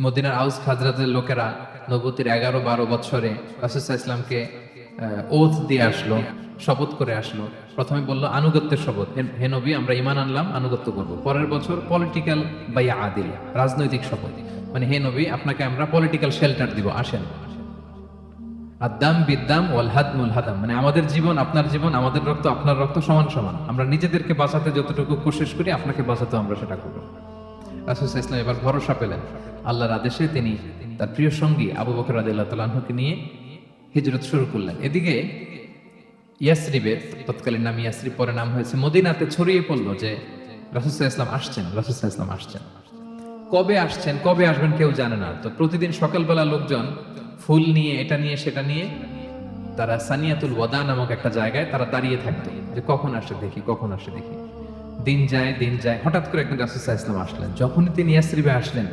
মদিনার আউস খাজরাতের লোকেরা নবতির এগারো বারো বছরে রাসুসাহ ইসলামকে ওথ দিয়ে আসলো, শপথ করে আসলো। প্রথমে বলল, আনুগত্যের শপথ। হে- নবী, আমরা ইমান আনলাম, আনুগত্য করব। পরের বছর, পলিটিক্যাল বা আদিল রাজনৈতিক শপথ। মানে হে নবী, আপনাকে আমরা পলিটিক্যাল শেল্টার দিব, আসেন। আদাম বিদ্যাম ওয়াল হাদমুল হাদাম। মানে আমাদের জীবন আপনার জীবন, আমাদের রক্ত আপনার রক্ত সমান সমান। আমরা নিজেদেরকে বাঁচাতে যতটুকু কোশিশ করি, আপনাকে বাঁচাতে আমরা সেটা করব। রাসুল ইসলাম এবার ভরসা পেলেন। আল্লাহর আদেশে তিনি তার প্রিয় সঙ্গী আবু বকর রাদিল্লাহ তালাহুকে নিয়ে হিজরত শুরু করলেন। এদিকে ইয়াসরিবের তৎকালীন নাম ইয়াসরিব, পরে নাম হয়েছে মদিনাতে ছড়িয়ে পড়ল যে রাসুসাহ ইসলাম আসছেন রাসুসাহ ইসলাম আসছেন। কবে আসছেন, কবে আসবেন কেউ জানে না, তো প্রতিদিন সকালবেলা লোকজন ফুল নিয়ে, এটা নিয়ে, সেটা নিয়ে তারা সানিয়াতুল ওয়াদা নামক একটা জায়গায় তারা দাঁড়িয়ে থাকতো যে কখন আসে দেখি, কখন আসে দেখি। দিন যায় দিন যায়, হঠাৎ করে একদিন রাসুসাহ ইসলাম আসলেন। যখনই তিনি ইয়াসরিবে আসলেন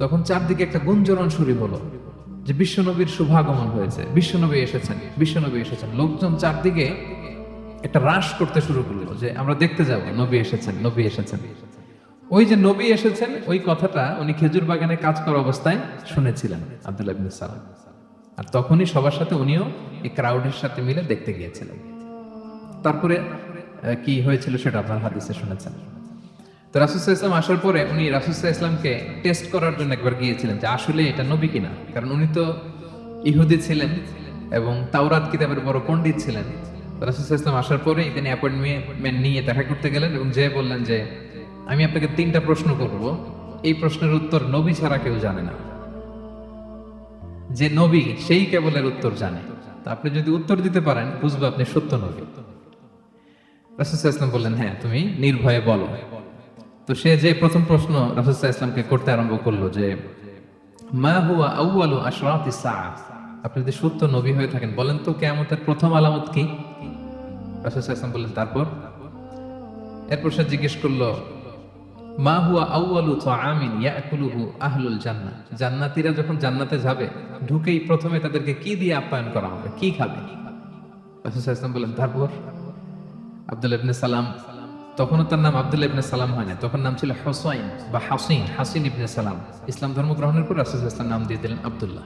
তখন চারদিকে একটা গুঞ্জরণ শুরু হলো যে বিশ্বনবীর শুভাগমন হয়েছে, বিশ্বনবী এসেছেন বিশ্বনবী এসেছেন। লোকজন চারদিকে একটা রাশ করতে শুরু করল যে আমরা দেখতে যাব, নবী এসেছেন নবী এসেছেন। ওই যে নবী এসেছেন, ওই কথাটা উনি খেজুর বাগানে কাজ করা অবস্থায় শুনেছিলেন আব্দুল্লাহ সালাম। আর তখনই সবার সাথে উনিও এই ক্রাউডের সাথে মিলে দেখতে গিয়েছিলেন। তারপরে কি হয়েছিল সেটা আপনার হাদিসে শুনেছেন। তো রাসুসাহ ইসলাম আসার পরে উনি রাসুসাহ ইসলামকে টেস্ট করার জন্য একবার গিয়েছিলেন যে আসলে এটা নবী কিনা? কারণ উনি তো ইহুদি ছিলেন এবং তাওরাত কিতাবের বড় পণ্ডিত ছিলেন। রাসুসাহ ইসলাম আসার পরে তিনি অ্যাপয়েন্টমেন্ট নিয়ে দেখা করতে গেলেন এবং যে বললেন যে, আমি আপনাকে তিনটা প্রশ্ন করব। এই প্রশ্নের উত্তর নবী ছাড়া কেউ জানে না। যে নবী, সেই কেবলের উত্তর জানে। তা আপনি যদি উত্তর দিতে পারেন, বুঝব আপনি সত্য নবী। রাসুসাহ ইসলাম বললেন হ্যাঁ তুমি নির্ভয়ে বলো। তো সে যে প্রথম প্রশ্ন রাসুসাহ ইসলামকে করতে আরম্ভ করল যে, মা হুয়া আউয়ালু আশরাতি আপনি যদি সত্য নবী হয়ে থাকেন, বলেন তো কিয়ামতের প্রথম আলামত কি? রাসুসাহ ইসলাম বললেন, তারপর? এরপর সে জিজ্ঞেস করল, মা হুয়া আউয়ালু তাআমিন ইয়াকুলুহু আহলুল জান্নাহ? জান্নাতীরা যখন জান্নাতে যাবে, ঢুকেই প্রথমে তাদেরকে কি দিয়ে আপ্যায়ন করা হবে? কি খাবে? রাসূল ইসলাম বলেন তারপর? আব্দুল ইবনে সালাম তখনও তার নাম আব্দুল ইবনে সালাম হয় না। তখন নাম ছিল হোসাইন বা হাসিন হাসিন ইবনে সালাম। ইসলাম ধর্ম গ্রহণের পর রাসূল ইসলাম নাম দিয়ে দিলেন আব্দুল্লাহ।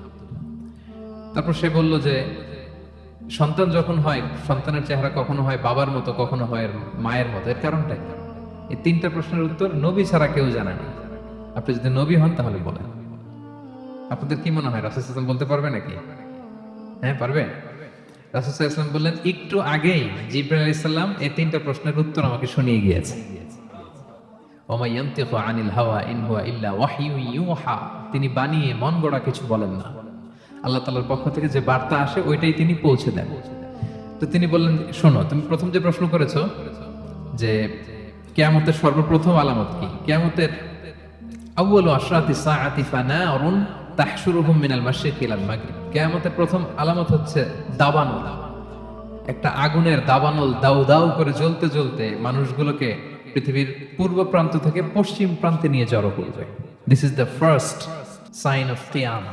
তারপর সে বলল যে, সন্তান যখন হয়, সন্তানের চেহারা কখনো হয় বাবার মতো, কখনো হয় মায়ের মতো। এর কারণটা কি? এই তিনটা প্রশ্নের উত্তর নবী ছাড়া কেউ জানে না। আপনি যদি নবী হন তাহলে বলেন। আপনাদের কি মনে হয়, রাসুল ইসলাম বলতে পারবে নাকি? হ্যাঁ পারবে? রাসুল ইসলাম বললেন, একটু আগেই জিব্রাইল ইসলাম এই তিনটা প্রশ্নের উত্তর আমাকে শুনিয়ে গিয়েছে। আনিল হাওয়া ইন হুয়া ইল্লা ইউহা। তিনি বানিয়ে মন গড়া কিছু বলেন না। আল্লাহ তাআলার পক্ষ থেকে যে বার্তা আসে, ওইটাই তিনি পৌঁছে দেন। তো তিনি বললেন, শোনো, তুমি প্রথম যে প্রশ্ন করেছ যে কিয়ামতের সর্বপ্রথম আলামত কি? কিয়ামতের আউয়ালু আশরাতি সাআতি ফানারুন তাহশুরুহুম মিনাল মাগরিব। প্রথম আলামত হচ্ছে দাবানল। একটা আগুনের দাবানল দাউ দাউ করে জ্বলতে জ্বলতে মানুষগুলোকে পৃথিবীর পূর্ব প্রান্ত থেকে পশ্চিম প্রান্তে নিয়ে জড়ো করবে। This is the first sign of কিয়ামা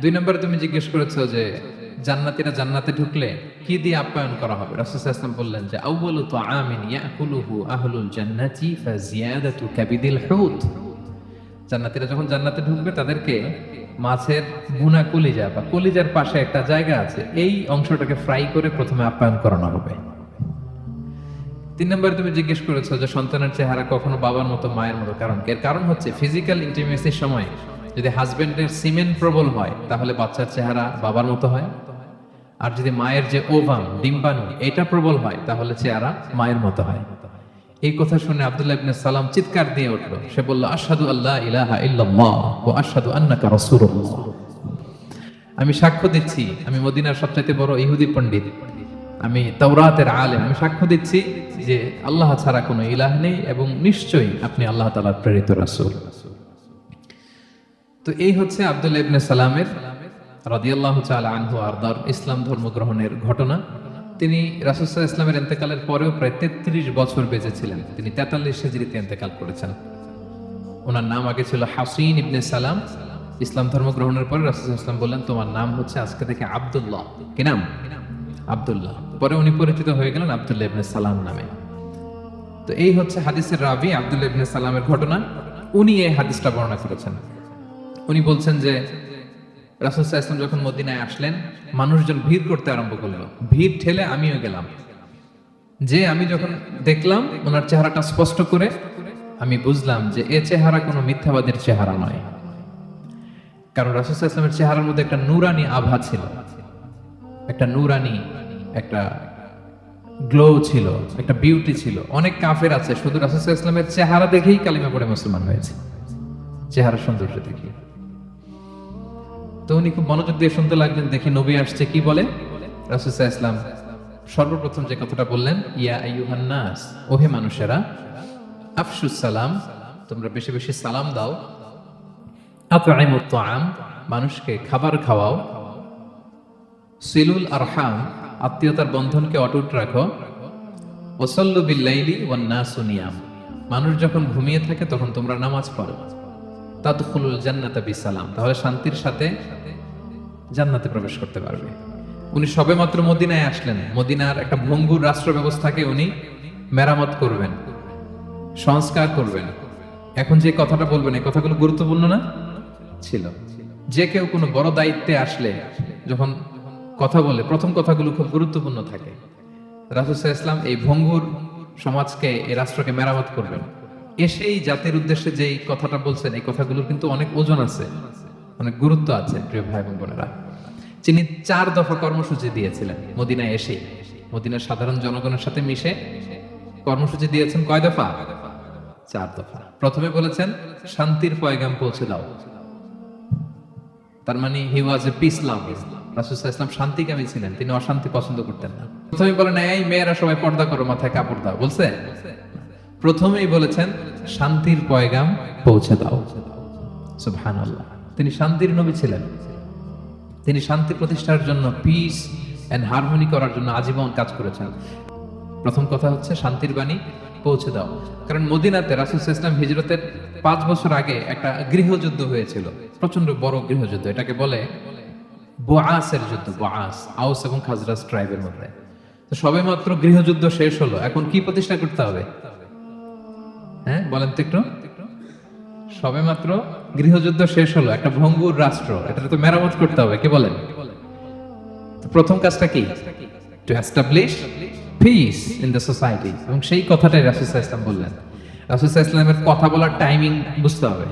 দুই নম্বরে তুমি জিজ্ঞেস করেছ যে, জান্নাতীরা জান্নাতে ঢুকলে কি দিয়ে আপ্যায়ন করা হবে? রাসূল বললেন যে, আউয়ালু তাআমিন ইয়াকুলুহু আহলুল জান্নাতি ফাজিয়াদাতু হুত জান্নাতীরা যখন জান্নাতে ঢুকবে, তাদেরকে মাছের বুনা কলিজা বা কলিজার পাশে একটা জায়গা আছে, এই অংশটাকে ফ্রাই করে প্রথমে আপ্যায়ন করানো হবে। তিন নম্বরে তুমি জিজ্ঞেস করেছ যে সন্তানের চেহারা কখনো বাবার মতো, মায়ের মতো, কারণ এর কারণ হচ্ছে ফিজিক্যাল ইন্টিমেসির সময় যদি হাজবেন্ডের সিমেন্ট প্রবল হয়, তাহলে বাচ্চার চেহারা বাবার মতো হয়। আর যদি মায়ের যে ওভাম, ডিম্বাণু, এটা প্রবল হয়, তাহলে চেহারা মায়ের মতো হয়। এই কথা শুনে আব্দুল্লাহ ইবনে সালাম চিৎকার দিয়ে উঠল। সে বলল, আশহাদু আল্লাহ ইলাহা ইল্লাল্লাহ ওয়া আশহাদু আন্নাকা রাসূলুল্লাহ। আমি সাক্ষ্য দিচ্ছি, আমি মদিনার সবচাইতে বড় ইহুদি পণ্ডিত। আমি তাওরাতের আলেম। আমি সাক্ষ্য দিচ্ছি যে আল্লাহ ছাড়া কোনো ইলাহ নেই এবং নিশ্চয়ই আপনি আল্লাহ তাআলার প্রেরিত রাসূল। তো এই হচ্ছে আব্দুল্লাহ ইবনে সালামের রাদিয়াল্লাহু তাআলা আনহু আরদার ইসলাম ধর্ম গ্রহণের ঘটনা। তিনি রাসূলুল্লাহ ইসলামের ইন্তেকালের পরেও প্রায় 33 বছর বেঁচে ছিলেন তিনি 43 হিজরিতে ইন্তেকাল করেছেন। ওনার নাম আগে ছিল হাসিন ইবনে সালাম। ইসলাম ধর্ম গ্রহণের পরে রাসূলুল্লাহ ইসলাম বললেন, তোমার নাম হচ্ছে আজকে থেকে আব্দুল্লাহ। কি নাম? আব্দুল্লাহ। পরে উনি পরিচিত হয়ে গেলেন আব্দুল্লাহ ইবনে সালাম নামে। তো এই হচ্ছে হাদিসের রাবি আব্দুল্লাহ ইবনে সালামের ঘটনা। উনি এই হাদিসটা বর্ণনা করেছেন। উনি বলছেন যে রাসুল ইসলাম যখন মদিনায় আসলেন, মানুষজন ভিড় করতে আরম্ভ করল। ভিড় ঠেলে আমিও গেলাম। যে আমি যখন দেখলাম, ওনার চেহারাটা স্পষ্ট করে, আমি বুঝলাম যে এ চেহারা কোনো মিথ্যাবাদের চেহারা নয়। কারণ রাসুল ইসলামের চেহারার মধ্যে একটা নুরানি আভা ছিল। একটা নুরানি, একটা গ্লো ছিল, একটা বিউটি ছিল। অনেক কাফের আছে, শুধু রাসুল ইসলামের চেহারা দেখেই কালিমা পড়ে মুসলমান হয়েছে। চেহারা সৌন্দর্য দেখি। তো উনি খুব মনোযোগ দিয়ে শুনতে লাগলেন, দেখি নবী আসছে, কি বলে? রাসুসা ইসলাম সর্বপ্রথম যে কথাটা বললেন, ইয়া আইয়ুহান ওহে মানুষেরা, আফসুস সালাম, তোমরা বেশি বেশি সালাম দাও। আতআইমুত মানুষকে খাবার খাওয়াও। সিলুল আরহাম, আত্মীয়তার বন্ধনকে অটুট রাখো। ওসল্লু বিল্লাইলি ওয়ান নাসু নিয়াম, মানুষ যখন ঘুমিয়ে থাকে তখন তোমরা নামাজ পড়ো। তাদখুলুল জান্নাতা বিসালাম। তাহলে শান্তির সাথে জান্নাতে প্রবেশ করতে পারবে। উনি সবে মাত্র মদিনায় আসলেন। মদিনার একটা ভঙ্গুর রাষ্ট্র ব্যবস্থাকে উনি মেরামত করবেন, সংস্কার করবেন। এখন যে কথাটা বলবেন, এই কথাগুলো গুরুত্বপূর্ণ না? ছিল। যে কেউ কোনো বড় দায়িত্বে আসলে, যখন কথা বলে, প্রথম কথাগুলো খুব গুরুত্বপূর্ণ থাকে। রাসুসাহ ইসলাম এই ভঙ্গুর সমাজকে, এই রাষ্ট্রকে মেরামত করবেন। এসেই জাতির উদ্দেশ্যে যেই কথাটা বলছেন, এই কথাগুলোর কিন্তু অনেক ওজন আছে, অনেক গুরুত্ব আছে, প্রিয় ভাই বোন বোনেরা। তিনি চার দফা কর্মসূচি দিয়েছিলেন মদিনায় এসে মদিনার সাধারণ জনগণের সাথে মিশে কর্মসূচি দিয়েছেন কয় দফা? চার দফা। প্রথমে বলেছেন, শান্তির পয়গাম পৌঁছে দাও। তার মানে হি ওয়াজ এ পিস লাভ রাসুসাহ ইসলাম শান্তিকামী ছিলেন, তিনি অশান্তি পছন্দ করতেন না। প্রথমে বলেন, এই মেয়েরা সবাই পর্দা করো, মাথায় কাপড় দাও। বলছে প্রথমেই বলেছেন, শান্তির পয়গাম পৌঁছে দাও। সুবহানাল্লাহ। তিনি শান্তির নবী ছিলেন। তিনি শান্তি প্রতিষ্ঠার জন্য পিস এন্ড হারমোনি করার জন্য আজীবন কাজ করেছেন। প্রথম কথা হচ্ছে, শান্তির বাণী পৌঁছে দাও। কারণ মদিনাতে রাসুল ইসলাম হিজরতের পাঁচ বছর আগে একটা গৃহযুদ্ধ হয়েছিল। প্রচণ্ড বড় গৃহযুদ্ধ। এটাকে বলে বোয়াসের যুদ্ধ বোয়াস আউস এবং খাজরাস ট্রাইবের মধ্যে। তো সবে মাত্র গৃহযুদ্ধ শেষ হলো। এখন কি প্রতিষ্ঠা করতে হবে? হ্যাঁ বলেন তো একটু। সবে মাত্র গৃহযুদ্ধ শেষ হলো, একটা ভঙ্গুর রাষ্ট্র এটা তো মেরামত করতে হবে, কি বলেন? প্রথম কাজটা কি? To establish peace in the society এবং সেই কথাটাই রাসুসা ইসলাম বললেন। রাসুসা ইসলামের কথা বলার টাইমিং বুঝতে হবে।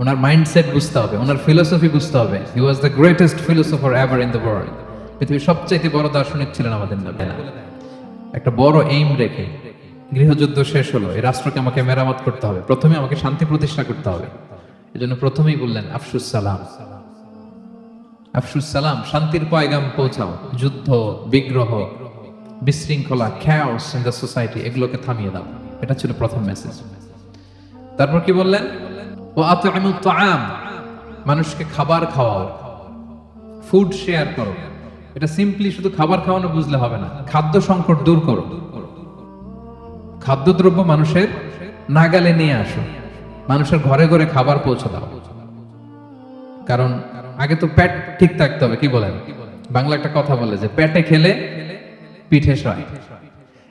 ওনার মাইন্ডসেট বুঝতে হবে, ওনার ফিলোসফি বুঝতে হবে। He was the greatest philosopher ever in the world পৃথিবীর সবচাইতে বড় দার্শনিক ছিলেন আমাদের নবী একটা বড় এইম রেখে গৃহযুদ্ধ শেষ হলো, এই রাষ্ট্রকে আমাকে মেরামত করতে হবে। প্রথমে আমাকে শান্তি প্রতিষ্ঠা করতে হবে। এজন্য প্রথমেই বললেন, আফসুস সালাম। আফসুস সালাম, শান্তির পয়গাম পৌঁছাও। যুদ্ধ, বিগ্রহ, বিশৃঙ্খলা খ্যাওস ইন দ্য সোসাইটি এগুলোকে থামিয়ে দাও। এটা ছিল প্রথম মেসেজ তারপর কি বললেন? ও আতআমু তাআম, মানুষকে খাবার খাওয়াও। ফুড শেয়ার করো। এটা সিম্পলি শুধু খাবার খাওয়ানো বুঝলে হবে না, খাদ্য সংকট দূর করো। খাদ্যদ্রব্য মানুষের নাগালে নিয়ে আসো। মানুষের ঘরে ঘরে খাবার পৌঁছে দাও। কারণ আগে তো পেট ঠিক থাকতে হবে, কি বলেন? বাংলা একটা কথা বলে যে, পেটে খেলে পিঠে সয়।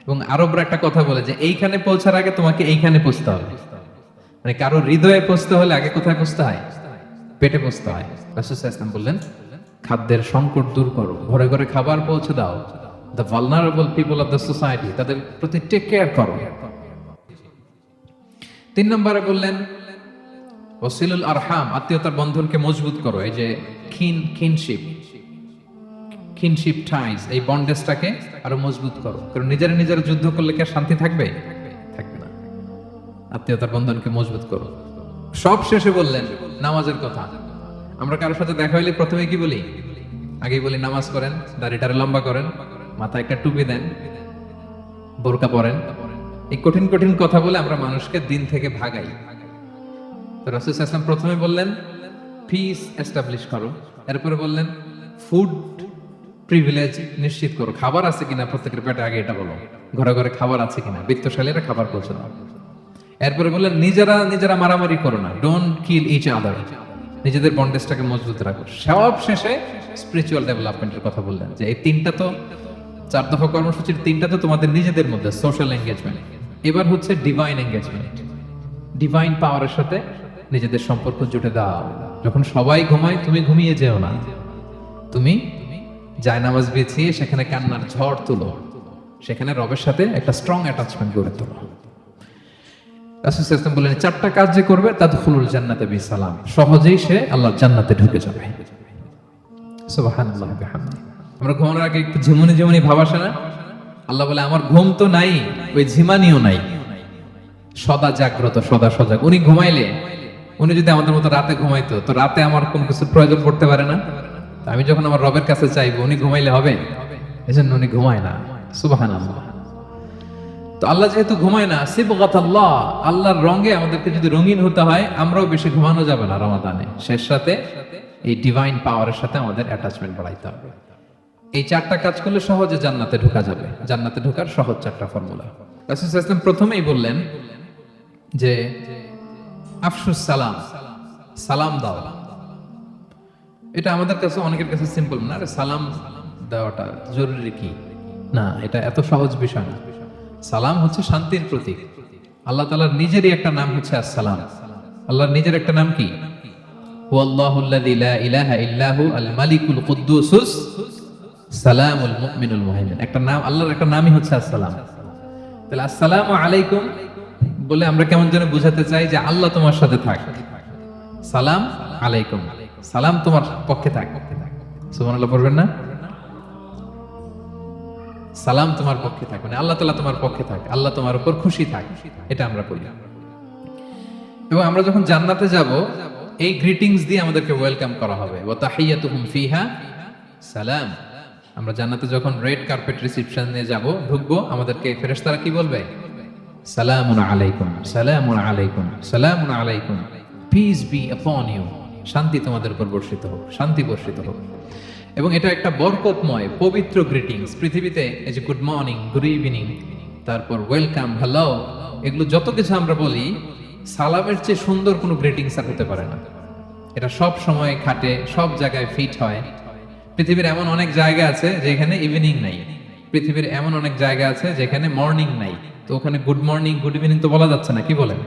এবং আরবরা একটা কথা বলে যে, এইখানে পৌঁছার আগে তোমাকে এইখানে পৌঁছতে হবে। মানে কারও হৃদয়ে পৌঁছতে হলে আগে কোথায় পৌঁছতে হয়? পেটে পৌঁছতে হয়। বললেন, খাদ্যের সংকট দূর করো। ঘরে ঘরে খাবার পৌঁছে দাও। The vulnerable people of the society তাদের প্রতি টেক কেয়ার করো। তিন নম্বরে বললেন, ওসিলুল আরহাম, আত্মীয়তার বন্ধনকে মজবুত করো। এই যে খিন খিনশিপ টাইজ এই বন্ডেজটাকে আরও মজবুত করো। কারণ নিজেরা নিজেরা যুদ্ধ করলে কি শান্তি থাকবে? থাকবে না। আত্মীয়তার বন্ধনকে মজবুত করো। সব শেষে বললেন, নামাজের কথা। আমরা কারোর সাথে দেখা হইলে প্রথমে কি বলি? আগেই বলি, নামাজ করেন, দাড়িটারে লম্বা করেন। মাথায় একটা টুপি দেন, বোরকা পরেন। এই কঠিন কঠিন কথা বলে আমরা মানুষকে দিন থেকে ভাগাই। তো রাসুল ইসলাম প্রথমে বললেন পিস এস্টাবলিশ করো। এরপরে বললেন ফুড প্রিভিলেজ নিশ্চিত করো। খাবার আছে কিনা প্রত্যেকের পেটে, আগে এটা বলো। ঘরে ঘরে খাবার আছে কিনা? বৃত্তশালীরা খাবার পৌঁছে দাও এরপরে বললেন, নিজেরা নিজেরা মারামারি করো না। ডোন্ট কিল ইচ আদার নিজেদের বন্ডেজটাকে মজবুত রাখো। সব শেষে স্পিরিচুয়াল ডেভেলপমেন্টের কথা বললেন যে এই তিনটা তো চার দফা কর্মসূচির তিনটা তো তোমাদের নিজেদের মধ্যে সোশ্যাল এঙ্গেজমেন্ট এবার হচ্ছে ডিভাইন এঙ্গেজমেন্ট ডিভাইন পাওয়ারের সাথে নিজেদের সম্পর্ক জুটে দাও। যখন সবাই ঘুমায়, তুমি ঘুমিয়ে যেও না। তুমি জায়নামাজ বেছিয়ে সেখানে কান্নার ঝড় তুলো। সেখানে রবের সাথে একটা স্ট্রং অ্যাটাচমেন্ট গড়ে তোলো। রাসূল বললেন, চারটা কাজ যে করবে তাদ খুলুল জান্নাতে বি সালাম সহজেই সে আল্লাহর জান্নাতে ঢুকে যাবে। সুবহানাল্লাহ বিহামদি আমরা ঘুমানোর আগে একটু ঝিমুনি ঝিমুনি ভাব আসে না? আল্লাহ বলে, আমার ঘুম তো নাই, ওই ঝিমানিও নাই। সদা জাগ্রত, সদা সজাগ। উনি ঘুমাইলে, উনি যদি আমাদের মতো রাতে ঘুমাইতো, তো রাতে আমার কোন কিছু প্রয়োজন পড়তে পারে না। আমি যখন আমার রবের কাছে চাইব, উনি ঘুমাইলে হবে? এজন্য উনি ঘুমায় না। সুবাহান তো আল্লাহ যেহেতু ঘুমায় না, সিবগাত আল্লাহ, আল্লাহর রঙে আমাদেরকে যদি রঙিন হতে হয়, আমরাও বেশি ঘুমানো যাবে না রমাদানে। শেষ সাথে এই ডিভাইন পাওয়ারের সাথে আমাদের অ্যাটাচমেন্ট বাড়াইতে হবে। এই চারটা কাজ করলে সহজে জান্নাতে ঢোকা যাবে। জান্নাতে ঢোকার সহজ চারটা ফর্মুলা। রাসূল ওয়াসাল্লাম প্রথমেই বললেন যে, আফসুস সালাম সালাম দাও। এটা আমাদের কাছে, অনেকের কাছে সিম্পল না সালাম দেওয়াটা জরুরি কি? না, এটা এত সহজ বিষয় না। সালাম হচ্ছে শান্তির প্রতীক। আল্লাহ তাআলার নিজেরই একটা নাম হচ্ছে আসসালাম। আল্লাহর নিজের একটা নাম কি? হুয়াল্লাহুল্লাযী ইলাহা ইল্লাহু আল মালিকুল কুদ্দুসুস সালামুল মুমিনুল মুহাইমিন। একটা নাম আল্লাহর একটা নামই হচ্ছে আসসালাম। তাহলে আসসালামু আলাইকুম বলে আমরা কেমন যেন বুঝাতে চাই যে আল্লাহ তোমার সাথে থাক। সালাম আলাইকুম। সালাম তোমার পক্ষে থাক। সুবহানাল্লাহ পড়বেন না? সালাম তোমার পক্ষে থাক। মানে আল্লাহ তাআলা তোমার পক্ষে থাক। আল্লাহ তোমার উপর খুশি থাক। এটা আমরা বলি এবং আমরা যখন জান্নাতে যাব, এই গ্রিটিংস দিয়ে আমাদেরকে ওয়েলকাম করা হবে। ওয়া তাহিয়াতুহুম ফিহা সালাম। আমরা জান্নাতে যখন রেড কার্পেট রিসেপশনে যাব, ঢুকবো, আমাদেরকে ফেরেশতারা কি বলবে? সালামুন আলাইকুম সালামুন আলাইকুম সালামুন আলাইকুম। পিস বি আপন ইউ শান্তি তোমাদের উপর বর্ষিত হোক, শান্তি বর্ষিত হোক। এবং এটা একটা বরকতময়, পবিত্র গ্রিটিংস পৃথিবীতে এই যে গুড মর্নিং গুড ইভিনিং তারপর ওয়েলকাম হ্যালো এগুলো যত কিছু আমরা বলি, সালামের চেয়ে সুন্দর কোনো গ্রিটিংস আর হতে পারে না। এটা সব সময় খাটে, সব জায়গায় ফিট হয়। পৃথিবীর এমন অনেক জায়গা আছে যেখানে ইভিনিং নাই। পৃথিবীর এমন অনেক জায়গা আছে যেখানে মর্নিং নাই। তো ওখানে গুড মর্নিং গুড ইভিনিং তো বলা যাচ্ছে না, কি বলেন?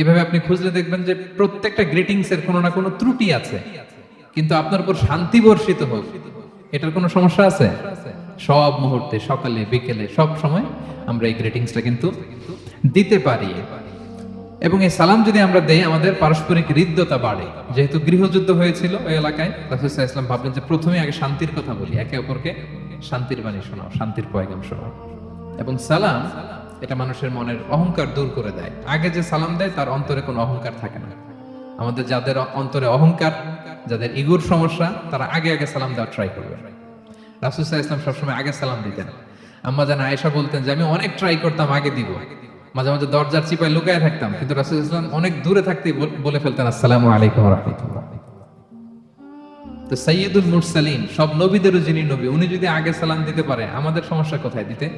এভাবে আপনি খুঁজলে দেখবেন যে প্রত্যেকটা গ্রিটিংস এর কোনো না কোনো ত্রুটি আছে। কিন্তু আপনার উপর শান্তি বর্ষিত হোক, এটার কোনো সমস্যা আছে? সব মুহূর্তে, সকালে, বিকেলে, সব সময় আমরা এই গ্রিটিংসটা কিন্তু দিতে পারি। এবং এই সালাম যদি আমরা দেই, আমাদের পারস্পরিক হৃদ্যতা বাড়ে। যেহেতু গৃহযুদ্ধ হয়েছিল ওই এলাকায় রাসুসাহ ইসলাম ভাবলেন যে প্রথমে আগে শান্তির কথা বলি, একে অপরকে শান্তির বাণী শোনাও, শান্তির পয়গাম শোনাও। এবং সালাম, এটা মানুষের মনের অহংকার দূর করে দেয়। আগে যে সালাম দেয়, তার অন্তরে কোনো অহংকার থাকে না। আমাদের যাদের অন্তরে অহংকার, যাদের ইগুর সমস্যা, তারা আগে আগে সালাম দেওয়ার ট্রাই করবে। রাসুসাহ ইসলাম সবসময় আগে সালাম দিতেন। আম্মা জান আয়েশা বলতেন যে, আমি অনেক ট্রাই করতাম, আগে দিব। মাঝে মাঝে দরজার চিপায় লুকায় থাকতাম। কিন্তু রাসুল ইসলাম অনেক দূরে থাকতেই বল- ফেলতেন, আসসালামু আলাইকুম তো সৈয়দুল মুরসালিন, সব নবীদেরও যিনি নবী, উনি যদি আগে সালাম দিতে পারে, আমাদের সমস্যা কোথায় দিতে?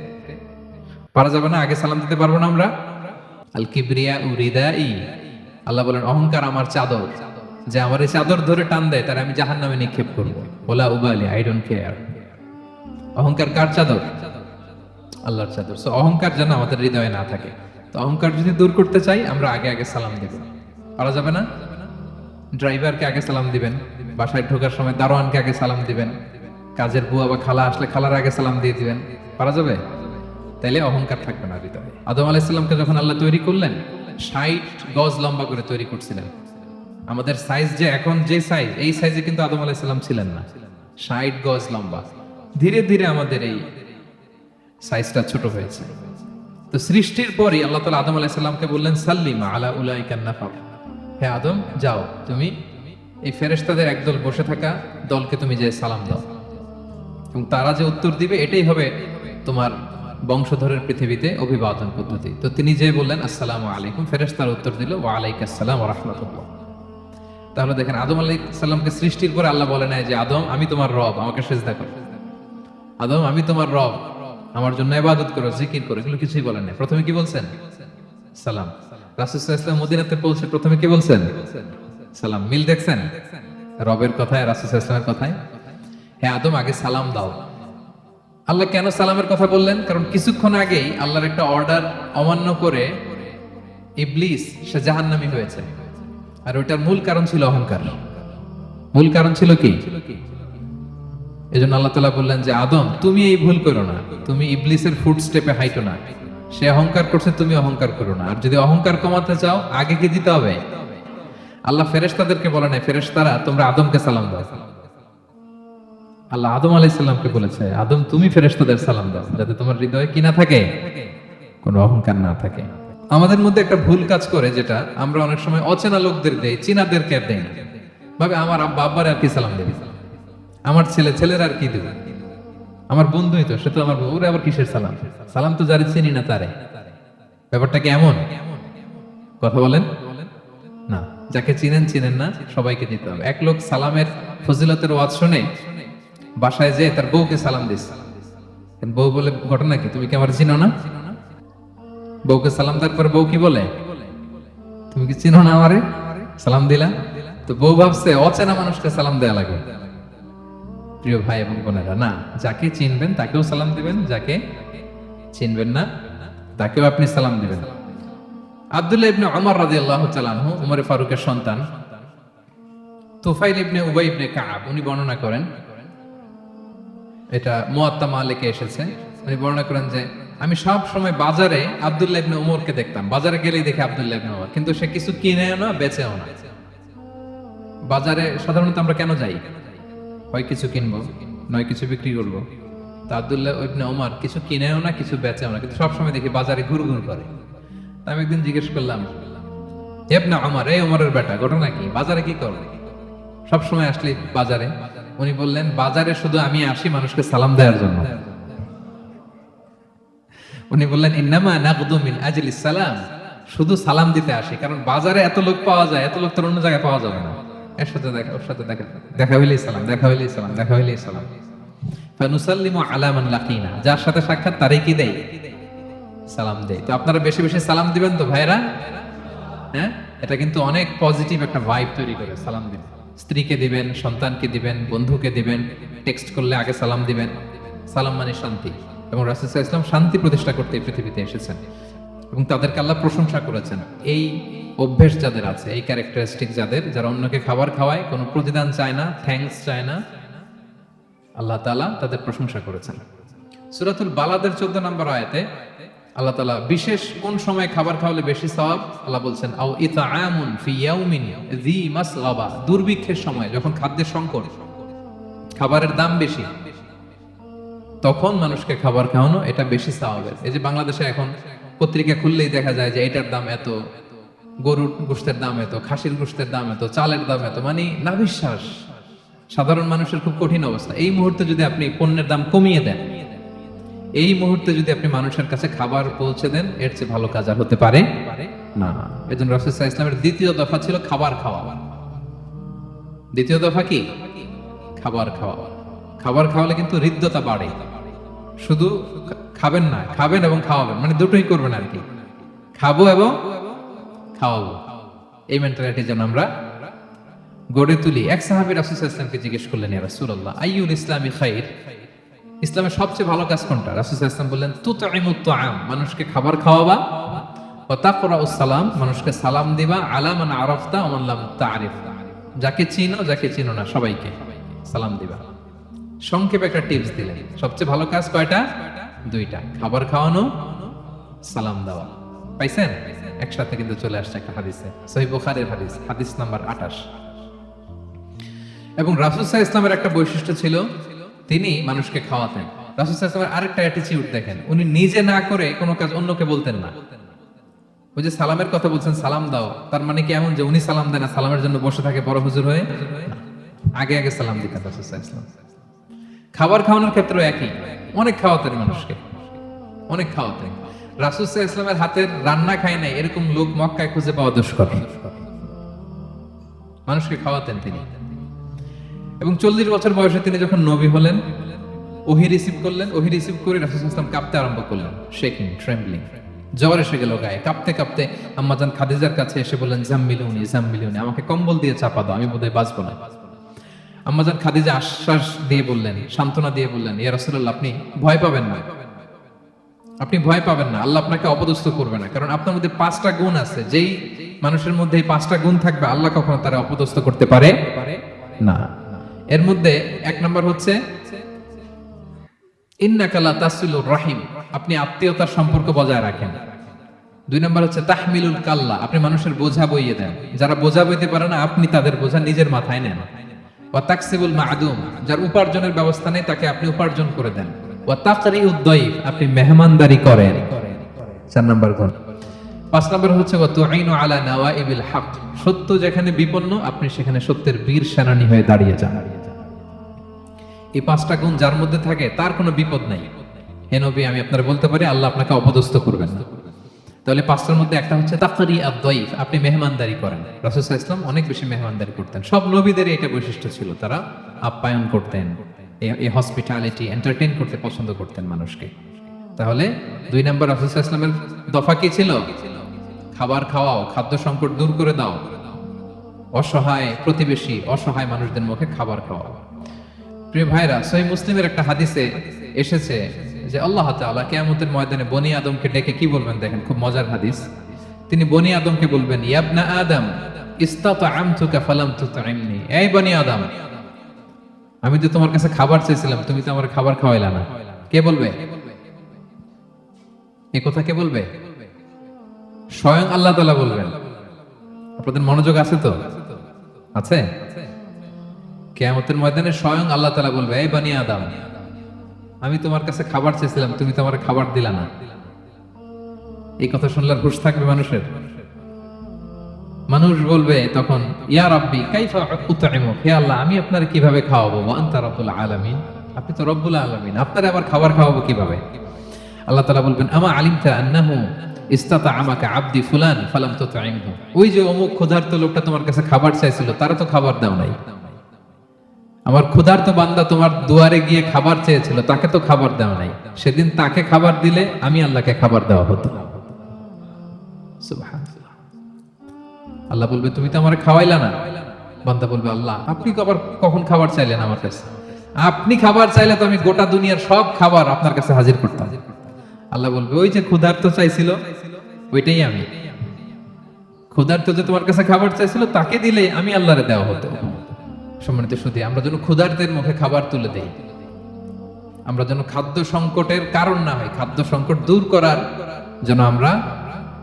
পারা যাবে না, আগে সালাম দিতে পারব না আমরা? আল কিবরিয়া উরিদাই আল্লাহ বলেন, অহংকার আমার চাদর, যে আমার এই চাদর ধরে টান দেয়, তার আমি জাহান নামে নিক্ষেপ করব। ওলা উবালি আই ডোন্ট কেয়ার অহংকার কার চাদর? আল্লাহর চাদর। সো অহংকার যেন আমাদের হৃদয়ে না থাকে। তো অহংকার যদি দূর করতে চাই, আমরা আগে আগে সালাম দেব। পারা যাবে না? ড্রাইভারকে আগে সালাম দিবেন। বাসায় ঢোকার সময় দারোয়ানকে আগে সালাম দিবেন। কাজের বুয়া বা খালা আসলে খালার আগে সালাম দিয়ে দিবেন। পারা যাবে? তাইলে অহংকার থাকবে না হৃদয়ে। আদম আলাইসাল্লামকে যখন আল্লাহ তৈরি করলেন, ষাট গজ লম্বা করে তৈরি করছিলেন। আমাদের সাইজ যে এখন যে সাইজ এই সাইজে কিন্তু আদম আলাইসাল্লাম ছিলেন না। ষাট গজ লম্বা। ধীরে ধীরে আমাদের এই সাইজটা ছোট হয়েছে। তো সৃষ্টির পরই আল্লাহ তালা আদম আলাইসাল্লামকে বললেন, সাল্লিমা আলা উলাই কান্নাফাব হে আদম, যাও, তুমি এই ফেরেশতাদের একদল বসে থাকা দলকে তুমি যে সালাম দাও। এবং তারা যে উত্তর দিবে, এটাই হবে তোমার বংশধরের পৃথিবীতে অভিবাদন পদ্ধতি। তো তিনি যে বললেন, আসসালামু আলাইকুম, ফেরেশতার উত্তর দিল, ওয়া আলাইকা আসসালাম রাহমাতুল্লাহ। তাহলে দেখেন, আদম আলাইহিস সালামকে সৃষ্টির পরে আল্লাহ বলে নাই যে, আদম, আমি তোমার রব, আমাকে সেজদা করো। আদম, আমি তোমার রব। আমার জন্য ইবাদত করো, জিকির করো, এগুলো কিছুই বলেন না প্রথমে কি বলছেন? সালাম। রাসূল ইসলাম মদিনাতে পৌঁছে প্রথমে কি বলছেন? সালাম। মিল দেখছেন? রবের কথায়, রাসূল ইসলামের কথায়? হ্যাঁ আদম, আগে সালাম দাও। আল্লাহ কেন সালামের কথা বললেন? কারণ কিছুক্ষণ আগেই আল্লাহর একটা অর্ডার অমান্য করে ইবলিস, সে জাহান্নামী হয়েছে। আর ওইটার মূল কারণ ছিল অহংকার। মূল কারণ ছিল কি? এই জন্য আল্লাহ তালা বললেন যে, আদম, তুমি এই ভুল করো না। তুমি ইবলিসের ফুট স্টেপে হাইটো না। সে অহংকার করছে, তুমি অহংকার করো না। আর যদি অহংকার কমাতে চাও, আগে কি দিতে হবে? আল্লাহ ফেরেশতাদেরকে বলে নাই ফেরেশতারা, তোমরা আদমকে সালাম দাও। আল্লাহ আদম আলাইসাল্লামকে বলেছে, আদম, তুমি ফেরেশতাদের সালাম দাও, যাতে তোমার হৃদয়ে কি না থাকে, কোনো অহংকার না থাকে। আমাদের মধ্যে একটা ভুল কাজ করে, যেটা আমরা অনেক সময় অচেনা লোকদের দেই, চীনাদেরকে না। ভাবে, আমার আব্বা আব্বার আর কি সালাম দেবে? আমার ছেলে, ছেলের আর কি দেবে? আমার বন্ধুই তো, সে তো আমার ওরে আবার কিসের সালাম? সালাম তো যারে চিনি না তারে। ব্যাপারটা কি এমন? কথা বলেন। না, যাকে চিনেন চিনেন না, সবাইকে দিতে হবে। এক লোক সালামের ফজিলতের ওয়াজ শুনে বাসায় যেয়ে তার বউকে সালাম দিস। বউ বলে, ঘটনা কি? তুমি কি আমার চিনো না? বউকে সালাম দেওয়ার পরে বউ কি বলে? তুমি কি চিনো না আমারে? সালাম দিলা তো বউ ভাবছে, অচেনা মানুষকে সালাম দেয়া লাগে। প্রিয় ভাই এবং বোনেরা, না, যাকে চিনবেন তাকেও সালাম দিবেন, যাকে চিনবেন না তাকেও আপনি সালাম দিবেন। আব্দুল্লাহ ইবনে ওমর রাদিয়াল্লাহু তাআলা আনহু ওমর ফারুকের সন্তান, তুফাইল ইবনে উবাই ইবনে কাআব, উনি বর্ণনা করেন, এটা মুয়াত্তা মালিকে এসেছে, উনি বর্ণনা করেন যে, আমি সব সময় বাজারে আব্দুল্লাহ ইবনে উমরকে দেখতাম, বাজারে গেলেই দেখি আব্দুল্লাহ ইবনে উমর, কিন্তু সে কিছু কিনেও না, বেচেও না। বাজারে সাধারণত আমরা কেন যাই? হয় কিছু কিনবো, নয় কিছু বিক্রি করব। তা আব্দুল্লাহ ইবনে ওমর, কিছু কিনেও না, কিছু বেচেও না, কিন্তু সবসময় দেখি বাজারে ঘুর ঘুর করে আমি একদিন জিজ্ঞেস করলাম এবনা আমার এই ওমরের বেটা, ঘটনা কি? বাজারে কি করে? সবসময় আসলে বাজারে। উনি বললেন, বাজারে শুধু আমি আসি মানুষকে সালাম দেওয়ার জন্য। উনি বললেন, ইন্নামা নাকদু মিন আজলি সালাম। শুধু সালাম দিতে আসি, কারণ বাজারে এত লোক পাওয়া যায়, এত লোক তোর অন্য জায়গায় পাওয়া যাবে না। এর সাথে দেখা ওর সাথে দেখা দেখা সালাম দেখা সালাম দেখা সালাম। ফানুসাল্লিমু আলা মান লাকিনা, যার সাথে সাক্ষাৎ কি সালাম তো আপনারা বেশি বেশি সালাম দিবেন তো ভাইরা হ্যাঁ? এটা কিন্তু অনেক পজিটিভ একটা ভাইব তৈরি করে, সালাম দিবেন। স্ত্রীকে দিবেন, সন্তানকে দিবেন, বন্ধুকে দিবেন টেক্সট করলে আগে সালাম দিবেন। সালাম মানে শান্তি। এবং রাসুল ইসলাম শান্তি প্রতিষ্ঠা করতে পৃথিবীতে এসেছেন। এবং তাদেরকে আল্লাহ প্রশংসা করেছেন। এই অভ্যেস যাদের আছে, এই ক্যারেক্টারিস্টিক যাদের, যারা অন্যকে খাবার খাওয়ায়, কোনো প্রতিদান চায় না থ্যাঙ্কস চায় না, আল্লাহ তালা তাদের প্রশংসা করেছেন। সুরাতুল বালাদের চোদ্দ নম্বর আয়াতে আল্লাহ তালা বিশেষ কোন সময় খাবার খাওয়ালে বেশি সওয়াব? আল্লাহ বলছেন, আও ইতআমুন ফি ইয়াউমিন যী মাসগাবা দুর্ভিক্ষের সময়, যখন খাদ্যের সংকট, খাবারের দাম বেশি, তখন মানুষকে খাবার খাওয়ানো এটা বেশি সওয়াবের। এই যে বাংলাদেশে এখন পত্রিকা খুললেই দেখা যায় যে এটার দাম এত গরুর গোষ্ঠের দাম এত, খাসির গোষ্ঠের দাম এত, চালের দাম এত মানে না বিশ্বাস সাধারণ মানুষের খুব কঠিন অবস্থা। এই মুহূর্তে যদি আপনি পণ্যের দাম কমিয়ে দেন, এই মুহূর্তে যদি আপনি মানুষের কাছে খাবার পৌঁছে দেন, এর চেয়ে ভালো কাজ আর হতে পারে না। এই জন্য রসুল্লাহ ইসলামের দ্বিতীয় দফা ছিল খাবার খাওয়া। দ্বিতীয় দফা কি? খাবার খাওয়া। খাবার খাওয়ালে কিন্তু হৃদ্যতা বাড়ে। শুধু খাবেন না, খাবেন এবং খাওয়াবেন মানে দুটোই করবেন আর কি। খাব এবং খাওয়াবো। এই মেন্টালিটি যেন আমরা গড়ে তুলি। এক সাহাবি রাসুল ইসলামকে জিজ্ঞেস করলেন, ইয়া রাসূলুল্লাহ, আইয়ুল ইসলামি খাইর? ইসলামের সবচেয়ে ভালো কাজ কোনটা? রাসুল ইসলাম বললেন, তুতঈমুত আম মানুষকে খাবার খাওয়াবা ওয়া তাকরাউস সালাম, মানুষকে সালাম দিবা, আলা মান আরাফতা ওয়া মান লাম তা'রিফ। যাকে চিনো যাকে চিনো না, সবাইকে সালাম দিবা। সংক্ষেপে একটা টিপস দিলেন, সবচেয়ে ভালো কাজ কয়টা? দুইটা, খাবার খাওয়ানো, সালাম দেওয়া। পাইছেন? একসাথে কিন্তু চলে আসছে একটা হাদিসে। সহি বুখারের হাদিস হাদিস নাম্বার আঠাশ। এবং রাসুসাহ ইসলামের একটা বৈশিষ্ট্য ছিল, তিনি মানুষকে খাওয়াতেন। ইসলামের আরেকটা অ্যাটিচিউড দেখেন, উনি নিজে না করে কোনো কাজ অন্যকে বলতেন না। ওই যে সালামের কথা বলছেন, সালাম দাও, তার মানে কি এমন যে উনি সালাম দেন না, সালামের জন্য বসে থাকে বড় হুজুর হয়ে? আগে আগে সালাম দিতেন ইসলাম খাবার খাওয়ানোর ক্ষেত্রে একই, অনেক খাওয়াতেন মানুষকে, অনেক খাওয়াতেন। রাসুসাহ ইসলামের হাতের রান্না খায় নাই, এরকম লোক মক্কায় খুঁজে পাওয়া দুষ্কর। মানুষকে খাওয়াতেন তিনি। এবং চল্লিশ বছর বয়সে তিনি যখন নবী হলেন, ওহি রিসিভ করলেন, ওহি রিসিভ করে রাসুল ইসলাম কাঁপতে আরম্ভ করলেন শেকিং ট্রেম্বলিং জ্বর এসে গেল গায়ে, কাঁপতে কাঁপতে আম্মাজান খাদিজার কাছে এসে বললেন, জাম্মিলুনি জাম্মিলুনি, আমাকে কম্বল দিয়ে চাপা দাও, আমি বোধহয় বাঁচবো না। আম্মাজান খাদিজা আশ্বাস দিয়ে বললেন, সান্ত্বনা দিয়ে বললেন, ইয়া রাসূলুল্লাহ, আপনি ভয় পাবেন না। আপনি ভয় পাবেন না, আল্লাহ আপনাকে অপদস্থ করবে না। কারণ আপনার মধ্যে পাঁচটা গুণ আছে। যেই মানুষের মধ্যে এই পাঁচটা গুণ থাকবে, আল্লাহ কখনো তারা অপদস্থ করতে পারে না। এর মধ্যে এক নম্বর হচ্ছে ইন্নাকালা তাসিলুর রাহিম, আপনি আত্মীয়তার সম্পর্ক বজায় রাখেন। দুই নম্বর হচ্ছে, তাহমিলুল কাল্লা, আপনি মানুষের বোঝা বইয়ে দেন। যারা বোঝা বইতে পারে না, আপনি তাদের বোঝা নিজের মাথায় নেন। ওয়া তাকসিবুল মাদুম, যার উপার্জনের ব্যবস্থা নেই, তাকে আপনি উপার্জন করে দেন। তাকরি উদ্দয়ীফ আপনি মেহমানদারি করেন। চার নম্বর গুণ পাঁচ নম্বর হচ্ছে ওয়া তুঈনু আলা নাওয়াইবিল হক, সত্য যেখানে বিপন্ন, আপনি সেখানে সত্যের বীর সেনানী হয়ে দাঁড়িয়ে যান। এই পাঁচটা গুণ যার মধ্যে থাকে, তার কোনো বিপদ নাই। হে আমি আপনার বলতে পারি, আল্লাহ আপনাকে অপদস্থ করবেন তাহলে পাঁচটার মধ্যে একটা হচ্ছে তাকারি আদাইফ আপনি মেহমানদারি করেন। রাসূল ইসলাম অনেক বেশি মেহমানদারি করতেন। সব নবীদের এটা বৈশিষ্ট্য ছিল, তারা আপ্যায়ন করতেন। এই হসপিটালিটি এন্টারটেইন করতে পছন্দ করতেন মানুষকে। তাহলে দুই নম্বর রাসূল ইসলামের দফা কি ছিল? খাবার খাওয়াও, খাদ্য সংকট দূর করে দাও। অসহায় প্রতিবেশী, অসহায় মানুষদের মুখে খাবার খাওয়াও। প্রিয় ভাইরা সহি মুসলিমের একটা হাদিসে এসেছে যে আল্লাহ তাআলা কিয়ামতের ময়দানে বনি আদমকে ডেকে কি বলবেন দেখেন, খুব মজার হাদিস। তিনি বনি আদমকে বলবেন ইয়াবনা আদম, ইস্তাতআমতুকা ফালাম তুতঈমনি এই বনি আদম আমি তো তোমার কাছে খাবার চেয়েছিলাম, তুমি তো আমার খাবার খাওয়াইলা না। কে বলবে? এই কথা কে বলবে? স্বয়ং আল্লাহ তাআলা বলবেন। আপনাদের মনোযোগ আছে তো? আছে? কেয়ামতের ময়দানে স্বয়ং আল্লাহ তালা বলবে, এই বানি আদাম, আমি তোমার কাছে খাবার চেয়েছিলাম, তুমি তোমার খাবার দিলা না। এই কথা শুনলে হুশ থাকবে মানুষের। মানুষ বলবে তখন, ইয়া রাব্বি, কাইফা উতইমুক? হে আল্লাহ, আমি আপনার কীভাবে খাওয়াবো? ওয়া আনতা রাব্বুল আলামিন। আপনি তো রব্বুল আলামিন, আপনার আবার খাবার খাওয়াবো কীভাবে? আল্লাহ তাআলা বলবেন, আমা আলিমতা আন্নাহু ইস্তাতা আমাকে আব্দি ফুলান ফালাম তুতইমহু ওই যে অমুক ক্ষুধার্ত লোকটা তোমার কাছে খাবার চাইছিল, তারা তো খাবার দাও নাই। আমার ক্ষুধার্ত বান্দা তোমার দুয়ারে গিয়ে খাবার চেয়েছিল, তাকে তো খাবার দেওয়া নাই। সেদিন তাকে খাবার দিলে আমি আল্লাহকে খাবার দেওয়া হতো। সুবহানাল্লাহ। আল্লাহ বলবে, তুমি তো আমার খাওয়াইলা না। বান্দা বলবে, আল্লাহ, আপনি আবার কখন খাবার চাইলেন আমার কাছে? আপনি খাবার চাইলে তো আমি গোটা দুনিয়ার সব খাবার আপনার কাছে হাজির করতাম। আল্লাহ বলবে, ওই যে ক্ষুধার্ত চাইছিল, ওইটাই আমি। ক্ষুধার্ত যে তোমার কাছে খাবার চাইছিল, তাকে দিলে আমি আল্লাহরে দেওয়া হতো। সম্মানিত সুদী আমরা যেন ক্ষুধার্তের মুখে খাবার তুলে দেই। আমরা যেন খাদ্য সংকটের কারণ না হয় খাদ্য সংকট দূর করার যেন আমরা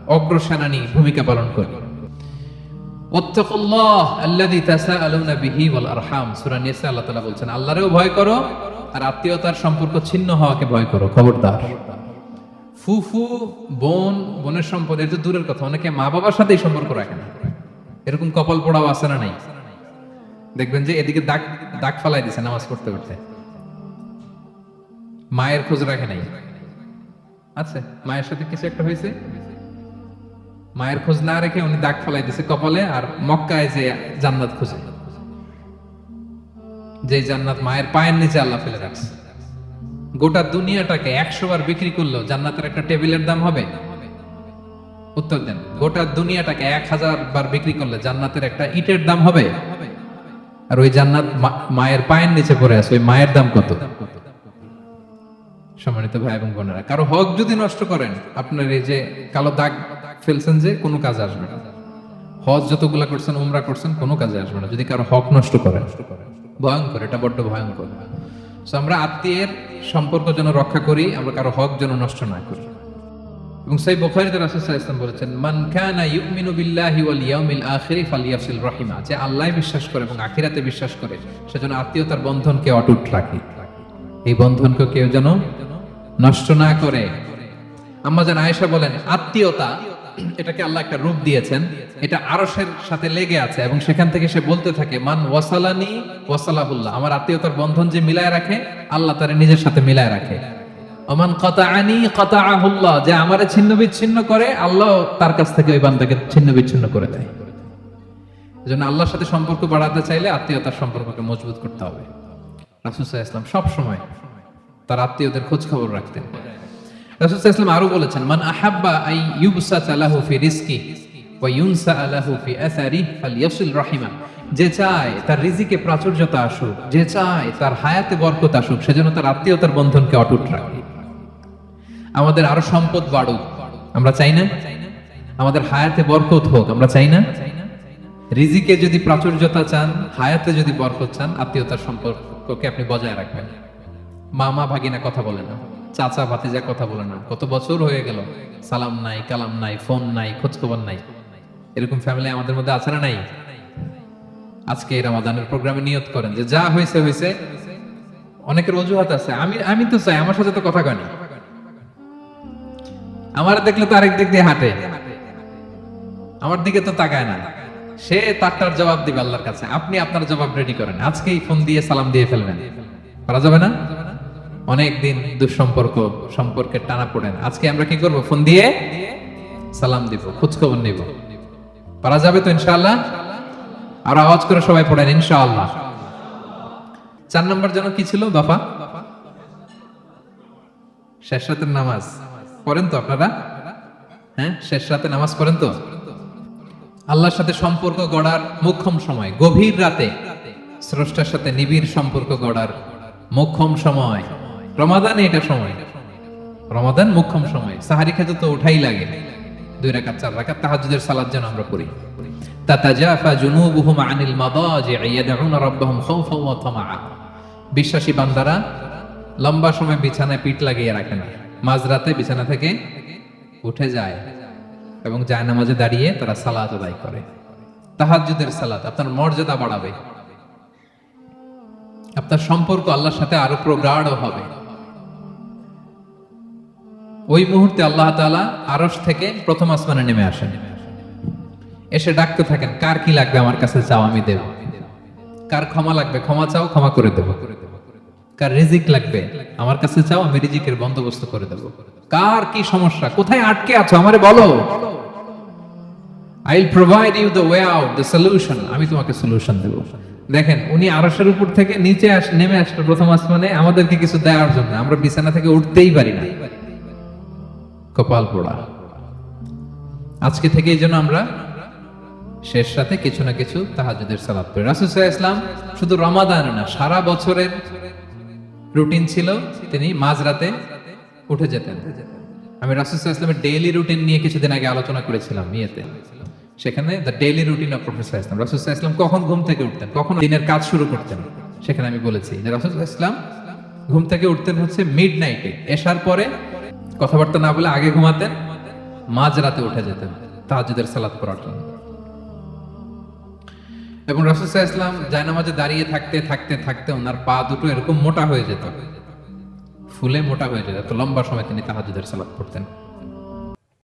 অগ্রসেনানী ভূমিকা পালন করি। বলছেন, আল্লাহরেও ভয় করো আর আত্মীয়তার সম্পর্ক ছিন্ন হওয়াকে ভয় করো। খবরদার। ফুফু, বোন, বোনের সম্পদ এটা তো দূরের কথা, অনেকে মা বাবার সম্পর্ক রাখে না। এরকম কপাল পোড়াও আছে না নাই? দেখবেন যে এদিকে দাগ দাগ ফালাই দিছে নামাজ পড়তে পড়তে। মায়ের খোঁজ রাখে নাই। আচ্ছা মায়ের সাথে কিছু একটা হয়েছে? মায়ের খোঁজ না রেখে উনি দাগ ফালাই দিছে কপালে আর মক্কায় যে জান্নাত খুঁজে। যে জান্নাত মায়ের পায়ের নিচে আল্লাহ ফেলে রাখছে। গোটা দুনিয়াটাকে একশো বার বিক্রি করলেও জান্নাতের একটা টেবিলের দাম হবে? উত্তর দেন, গোটা দুনিয়াটাকে এক হাজার বার বিক্রি করলে জান্নাতের একটা ইটের দাম হবে? আর ওই জান্নাত মায়ের পায়ের নিচে পড়ে আছে, ওই মায়ের দাম কত? সম্মানিত ভাই এবং বোনেরা। কারও হক যদি নষ্ট করেন, আপনার এই যে কালো দাগ ফেলছেন যে, কোনো কাজে আসবে না। হজ যতগুলা করছেন, উমরা করছেন, কোনো কাজে আসবে না। যদি কারও হক নষ্ট করেন, ভয়ঙ্কর, এটা বড্ড ভয়ঙ্কর। So, আমরা আত্মীয়ের সম্পর্ক যেন রক্ষা করি, আমরা কারও হক যেন নষ্ট না করি। এবং সেই বুখারীতে রাসূল বলেছেন, মান কানা ইউমিনু বিল্লাহি ওয়াল ইয়াউমিল আখিরি ফালইয়াসিল রাহিমা। যে আল্লাহ বিশ্বাস করে এবং আখিরাতে বিশ্বাস করে সেজন্য আত্মীয়তার বন্ধনকে অটুট রাখে। এই বন্ধনকে কেউ যেন নষ্ট না করে। আম্মা জান আয়েশা বলেন, আত্মীয়তা, এটাকে আল্লাহ একটা রূপ দিয়েছেন। এটা আরশের সাথে লেগে আছে এবং সেখান থেকে সে বলতে থাকে, মান ওয়াসালানি ওয়াসালাহুল্লাহ। আমার আত্মীয়তার বন্ধন যে মিলায় রাখে, আল্লাহ তারে নিজের সাথে মিলায় রাখে। ওমান কাতাআনি কাতাআহুল্লাহ। যে আমারে ছিন্ন বিচ্ছিন্ন করে, আল্লাহ তার কাছ থেকে ওই বান্দাকে ছিন্ন বিচ্ছিন্ন করে দেয়। এজন্য আল্লাহর সাথে সম্পর্ক বাড়াতে চাইলে আত্মীয়তার সম্পর্ককে মজবুত করতে হবে। রাসূল সাল্লাল্লাহু আলাইহি ওয়াসাল্লাম সব সময় তার আত্মীয়দের খোঁজ খবর রাখতেন সাল্লাল্লাহু আলাইহি আরও বলেছেন, মান আহাব্বা আই ইউবসাতা লাহু ফি রিজকি ওয়া ইউনসা লাহু ফি আসারি ফালইয়াসিল রাহিমা যে চায় তার রিজিকে প্রাচুর্যতা আসুক, যে চায় তার হায়াতে বরকত আসুক সেজন্য তার আত্মীয়তার বন্ধনকে অটুট রাখে। আমাদের আরও সম্পদ বাড়ুক, আমরা চাই না? আমাদের হায়াতে বরকত হোক, আমরা চাই না? রিজিকে যদি প্রাচুর্যতা চান, হায়াতে যদি বরকত চান, আত্মীয়তার সম্পর্ককে আপনি বজায় রাখবেন। মামা ভাগিনা কথা বলে না, চাচা ভাতিজা কথা বলে না। কত বছর হয়ে গেল, সালাম নাই, কালাম নাই, ফোন নাই, খোঁজখবর নাই। এরকম ফ্যামিলি আমাদের মধ্যে আছে না নাই? আজকে রমাদানের প্রোগ্রামে নিয়ত করেন যে যা হয়েছে হয়েছে। অনেকের অজুহাত আছে। আমি আমি তো চাই, আমার সাথে তো কথা কয় না। আমার দেখলে তো আরেক দিক দিয়ে হাঁটে। আমার দিকে তো তাকায় না। সে তারটার জবাব দিবে আল্লাহর কাছে। আপনি আপনার জবাব রেডি করেন। আজকেই ফোন দিয়ে সালাম দিয়ে ফেলবেন পারা যাবে না? অনেক দিন দুঃসম্পর্ক, সম্পর্কের টানা পড়েন। আজকে আমরা কি করব? ফোন দিয়ে সালাম দিব খোঁজ খবর নিব। পারা যাবে তো ইনশাআল্লাহ? আর আওয়াজ করে সবাই পড়েন, ইনশাআল্লাহ। চার নম্বর যেন কি ছিল? দফা? শেষ রাতের নামাজ। পড়েন তো আপনারা? হ্যাঁ শেষ রাতে নামাজ পড়েন তো? আল্লাহর সাথে সম্পর্ক গড়ার মোক্ষম সময়, গভীর রাতে। স্রষ্টার সাথে নিবিড় সম্পর্ক গড়ার মোক্ষম সময়। রমাদান এটা সময়। রমাদান মোক্ষম সময়। সাহারি খেতে তো ওঠাই লাগে। দুই রাকাত, চার রাকাত তাহাজ্জুদের সালাদ যেন আমরা পড়ি। তাতাজাফা জুনুবুহুম আনিল মাদাজি'i ইয়াদউনা রাব্বাহুম খাওফাও ওয়া তামাআ। বিশ্বাসী বান্দারা, লম্বা সময় বিছানায় পিঠ লাগিয়ে রাখে না মাঝরাতে বিছানা থেকে উঠে যায়। এবং যায় নামাজে দাঁড়িয়ে তারা সালাত আদায় করে। তাহাজ্জুদের সালাত, আপনার মর্যাদা বাড়াবে। আপনার সম্পর্ক আল্লাহর সাথে আরও প্রগাঢ় হবে। ওই মুহূর্তে আল্লাহ তাআলা আরশ থেকে প্রথম আসমানে নেমে আসেন। এসে ডাকতে থাকেন, কার কি লাগবে আমার কাছে? চাও আমি দেব। কার ক্ষমা লাগবে? ক্ষমা চাও, ক্ষমা করে দেব। কার রিজিক লাগবে? আমার কাছে চাও, আমি রিজিকের বন্দোবস্ত করে দেব। কার কি সমস্যা? কোথায় আটকে আছো? আমারে বলো। I will provide you the way out the solution আমি তোমাকে সলিউশন দেব। দেখেন, উনি আরশের উপর থেকে নিচে আস, নেমে আসলো প্রথম আসমানে। আমাদেরকে কিছু দেওয়ার জন্য। আমরা বিছানা থেকে উঠতেই পারি না। কপাল পোড়া। আজকে থেকে এই আমরা শেষ সাথে কিছু না কিছু তাহাজুদের সালাত পড়ি। রাসুল ইসলাম শুধু রমাদান না, সারা বছরের রুটিন ছিল তিনি মাঝরাতে উঠে যেতেন। আমি রাসুল ডেইলি রুটিন নিয়ে কিছুদিন আগে আলোচনা করেছিলাম ইয়েতে সেখানে the daily routine of professor Islam Rasul Islam কখন ঘুম থেকে উঠতেন, কখন দিনের কাজ শুরু করতেন, সেখানে আমি বলেছি যে রাসুল ইসলাম ঘুম থেকে উঠতেন হচ্ছে মিড নাইটে এসার পরে কথাবার্তা না বলে আগে ঘুমাতেন, মাঝরাতে উঠে যেতেন তাহাজুদের সালাত পড়ার জন্য। এবং রাসুসাহ ইসলাম জায়নামাজে দাঁড়িয়ে থাকতে থাকতে থাকতে ওনার পা দুটো এরকম মোটা হয়ে যেত। ফুলে মোটা হয়ে যেত। লম্বা সময় তিনি তাহাজুদের সালাদ পড়তেন।